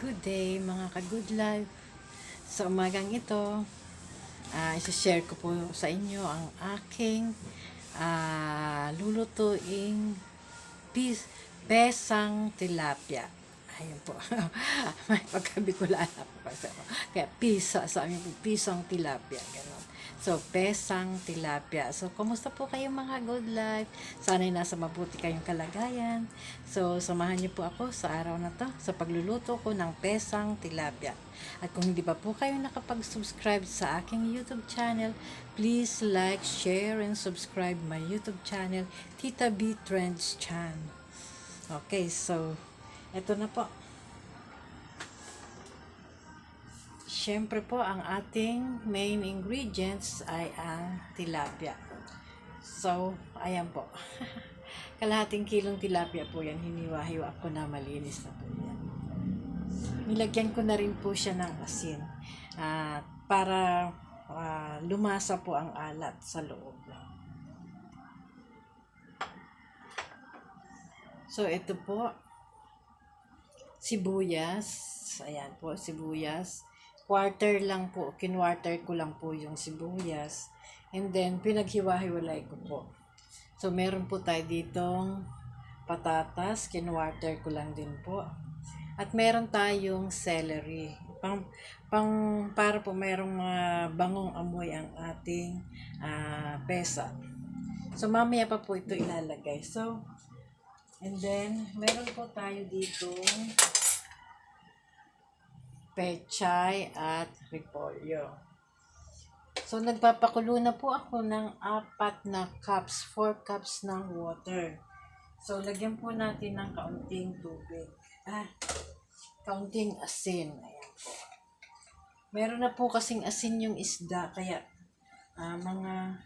Good day mga ka-good life. Sa umagang ito, ah isi-share ko po sa inyo ang aking ah, lulutuing pis pesang tilapia. Ayun po. May kasi ako. Kaya pisa sa amin po, pisang tilapia. Ganon. So, pesang tilapia. So, kumusta po kayo mga good life? Sana'y nasa mabuti kayong kalagayan. So, samahan niyo po ako sa araw na to sa pagluluto ko ng pesang tilapia. At kung hindi pa po kayo nakapag-subscribe sa aking YouTube channel, please like, share, and subscribe my YouTube channel, Tita B Trends Chan. Okay, so, eto na po. Siyempre po, ang ating main ingredients ay ang tilapia. So, ayan po. Kalahating kilong tilapia po yan. Hiniwa-hiwa ko na malinis na po yan. Nilagyan ko na rin po siya ng asin. ah, para ah, lumasa po ang alat sa loob. So, ito po. Sibuyas. Ayan po, sibuyas. Quarter lang po. Kinwarter ko lang po yung sibuyas. And then, pinaghiwa-hiwalay ko po. So, meron po tayo ditong patatas. Kinwarter ko lang din po. At meron tayong celery. Pang, pang, para po merong mga bangong amoy ang ating ah, pesa. So, mamaya pa po ito ilalagay. So, and then, meron po tayo dito pechay at repolyo. So, nagpapakulo na po ako ng apat na cups, 4 cups ng water. So, lagyan po natin ng kaunting tubig. Ah, kaunting asin. Ayan po. Meron na po kasing asin yung isda, kaya ah, mga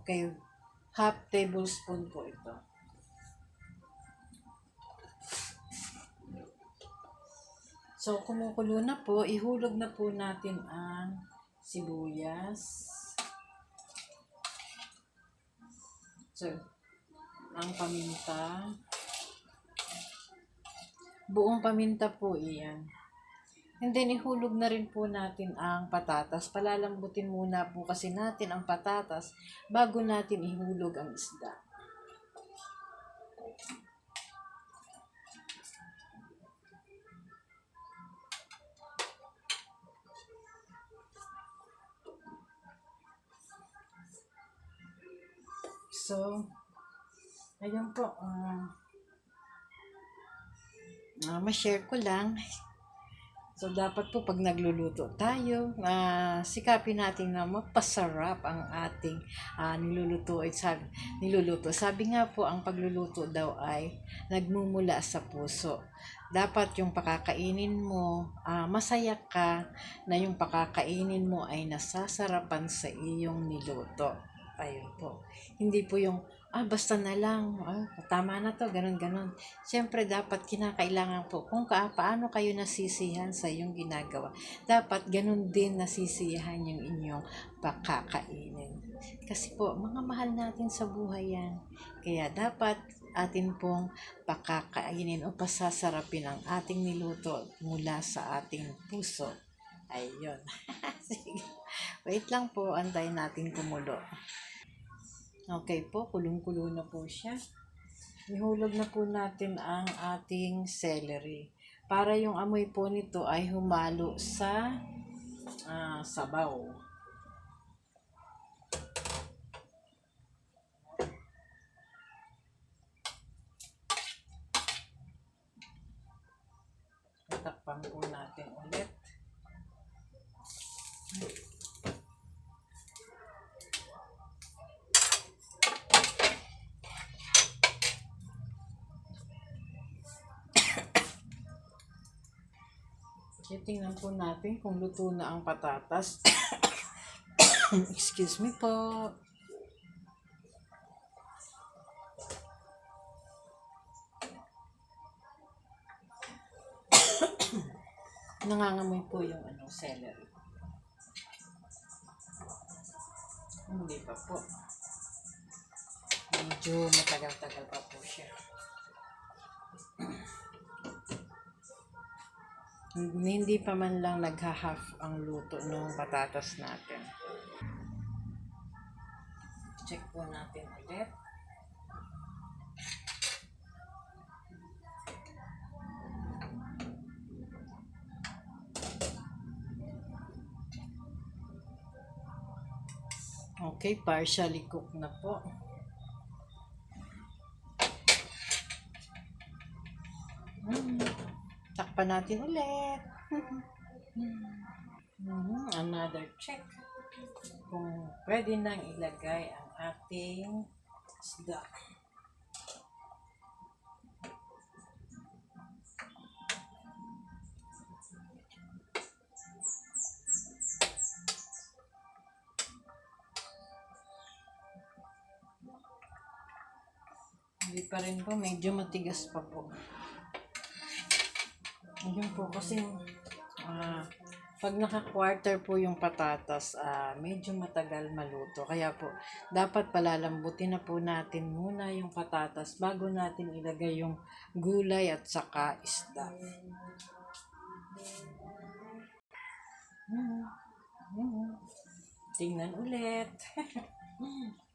okay, half tablespoon po ito. So, kumukulo na po, ihulog na po natin ang sibuyas. So, ang paminta. Buong paminta po iyan. And then, ihulog na rin po natin ang patatas. Palalambutin muna po kasi natin ang patatas bago natin ihulog ang isda. So, ayun po. ah ah, ma-share ko lang. So, dapat po pag nagluluto tayo, ah sikapin natin na mapasarap ang ating ah, niluluto. Ay, sabi, niluluto. Sabi nga po, ang pagluluto daw ay nagmumula sa puso. Dapat yung pakakainin mo, ah, masaya ka na yung pakakainin mo ay nasasarapan sa iyong niluto. Ayun po. Hindi po yung, ah, basta na lang, ah, tama na to, ganun, ganun. Siyempre, dapat kinakailangan po, kung ka, paano kayo nasisihan sa iyong ginagawa, dapat ganun din nasisiyahan yung inyong pakakainin. Kasi po, mga mahal natin sa buhay yan. Kaya dapat atin pong pakakainin o pasasarapin ang ating niluto mula sa ating puso. Ayun. Sige. Wait lang po, antayin natin kumulo. Okay po, kulong-kulo na po siya. Ihulog na po natin ang ating celery. Para yung amoy po nito ay humalo sa ah, sabaw. Tatakpan po natin ulit. Titingnan po natin kung luto na ang patatas. Excuse me po. Nangangamoy po yung ano, celery. Hindi pa po. Medyo matagal-tagal pa po siya. Hindi pa man lang nagha-half ang luto ng patatas natin. Check po natin ulit. Okay, partially cooked na po. Mm. Takpan natin ulit. Mhm, Another check. Kung pwede nang ilagay ang ating isda. Hindi pa rin po, medyo matigas pa po. Ayun po kasi ah, pag naka-quarter po yung patatas, ah, medyo matagal maluto. Kaya po, dapat palalambutin na po natin muna yung patatas bago natin ilagay yung gulay at saka isda. Hmm. Hmm. Tingnan ulit.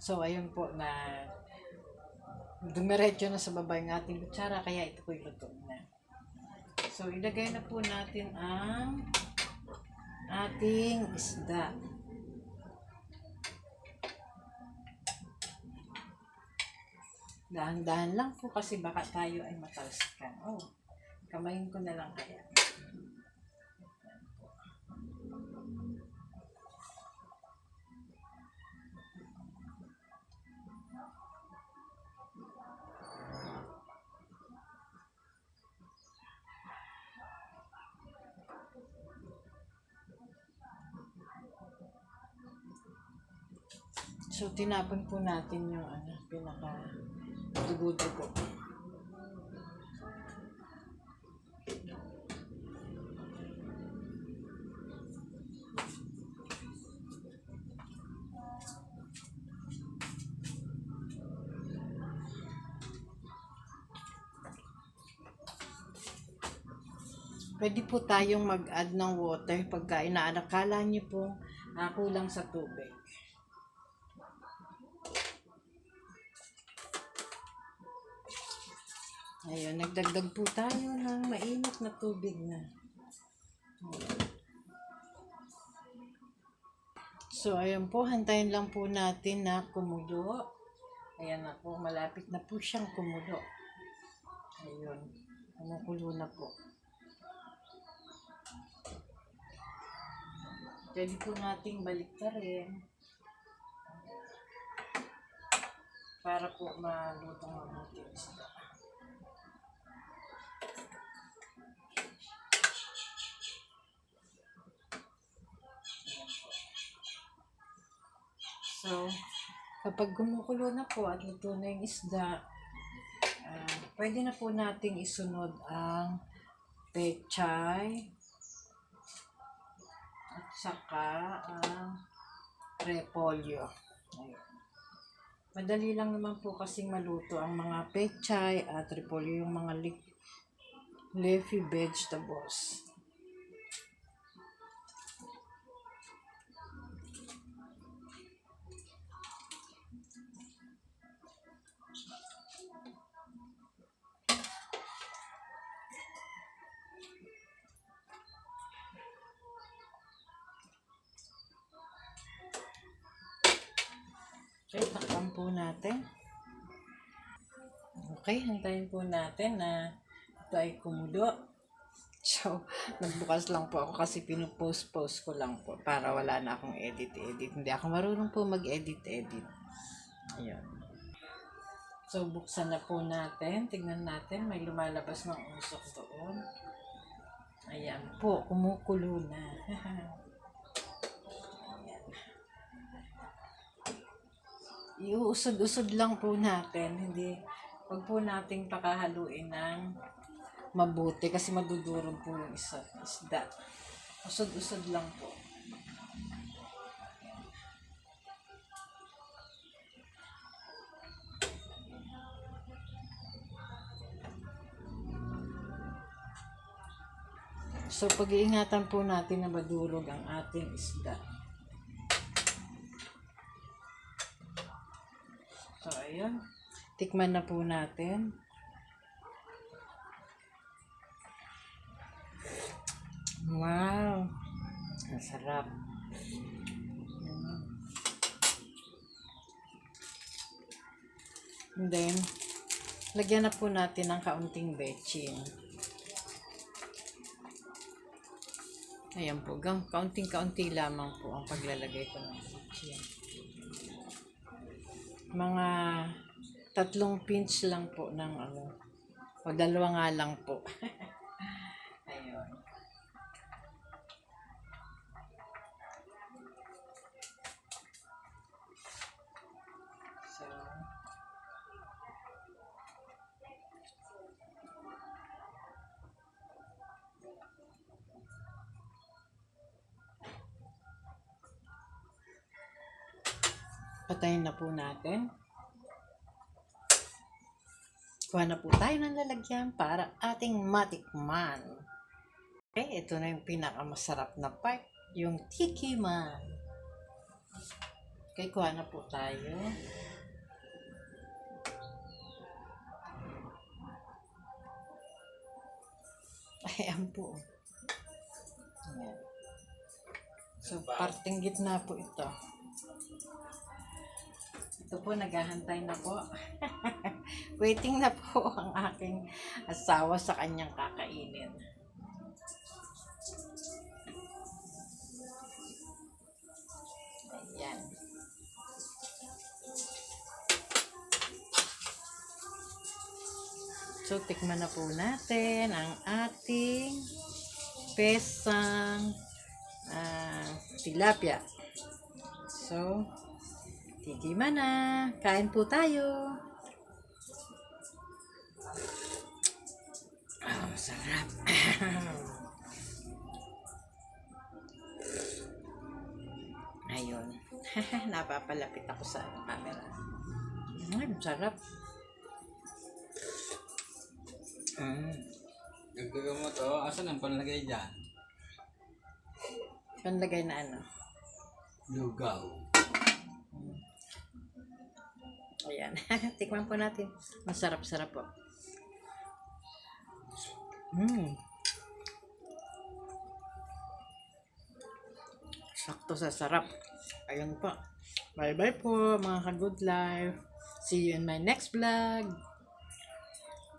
So, ayun po na dumiretso na sa baba yung ating kutsara, kaya ito po luto na. So, ilagay na po natin ang ating isda. Dahan-dahan lang po kasi baka tayo ay matalsikan. Oh, kamayin ko na lang kaya. So, tinapon po natin yung ano, pinaka dugo-dugo. Pwede po tayong mag-add ng water pagka inaanakala niyo po ah, kulang sa tubig. Ayun, nagdagdag po tayo ng mainit na tubig na. So, ayan po, hantayin lang po natin na kumulo. Ayan na po, malapit na po siyang kumulo. Ayun, kumukulo na po. Pwede po nating baliktarin para po malutong mabuti ang So, kapag gumukulo na po at luto na yung isda, ah, pwede na po nating isunod ang pechay at saka ang repolyo. Ayun. Madali lang naman po kasing maluto ang mga pechay at repolyo, yung mga leafy vegetables. Po natin. Okay, hantayin po natin na ito ay kumulo. So, nagbukas lang po ako kasi pinupost-post ko lang po para wala na akong edit-edit. Hindi ako marunong po mag-edit-edit. Ayan. So, buksan na po natin. Tignan natin. May lumalabas ng usok doon. Ayan po. Kumukulo na. iuusod-usod lang po natin. Hindi, huwag po nating pakahaluin ng mabuti kasi madudurog po yung isa, isda. Usod-usod lang po. So, pag-iingatan po natin na madurog ang ating isda. So, ayun. Tikman na po natin. Wow! Ang sarap. And then, lagyan na po natin ng kaunting bechin. Ayan po, kaunting-kaunti lamang po ang paglalagay ko ng bechin. Mga tatlong pinch lang po ng ano, o dalawa nga lang po. Ayun. So, patayin na po natin. Kuha na po tayo ng lalagyan para ating matikman. Okay, ito na yung pinakamasarap na part, yung tiki man. Okay, kuha na po tayo. Ayan po. Ayan. So, parting gitna po ito. Ito po, naghahantay na po. Waiting na po ang aking asawa sa kanyang kakainin. Ayan. So, tikman na po natin ang ating pesang ah, tilapia. So, tikiman na. Kain po tayo. Ah, masarap. Ayun. Napapalapit ako sa camera. Mm, sarap. Mm. Dagdagan mo to. Asan ang panlagay dyan? Panlagay na ano. Lugaw. Ayan. Tikman po natin. Masarap-sarap po. Mm. Sakto sa sarap. Ayun po. Bye-bye po mga ka-good life. See you in my next vlog.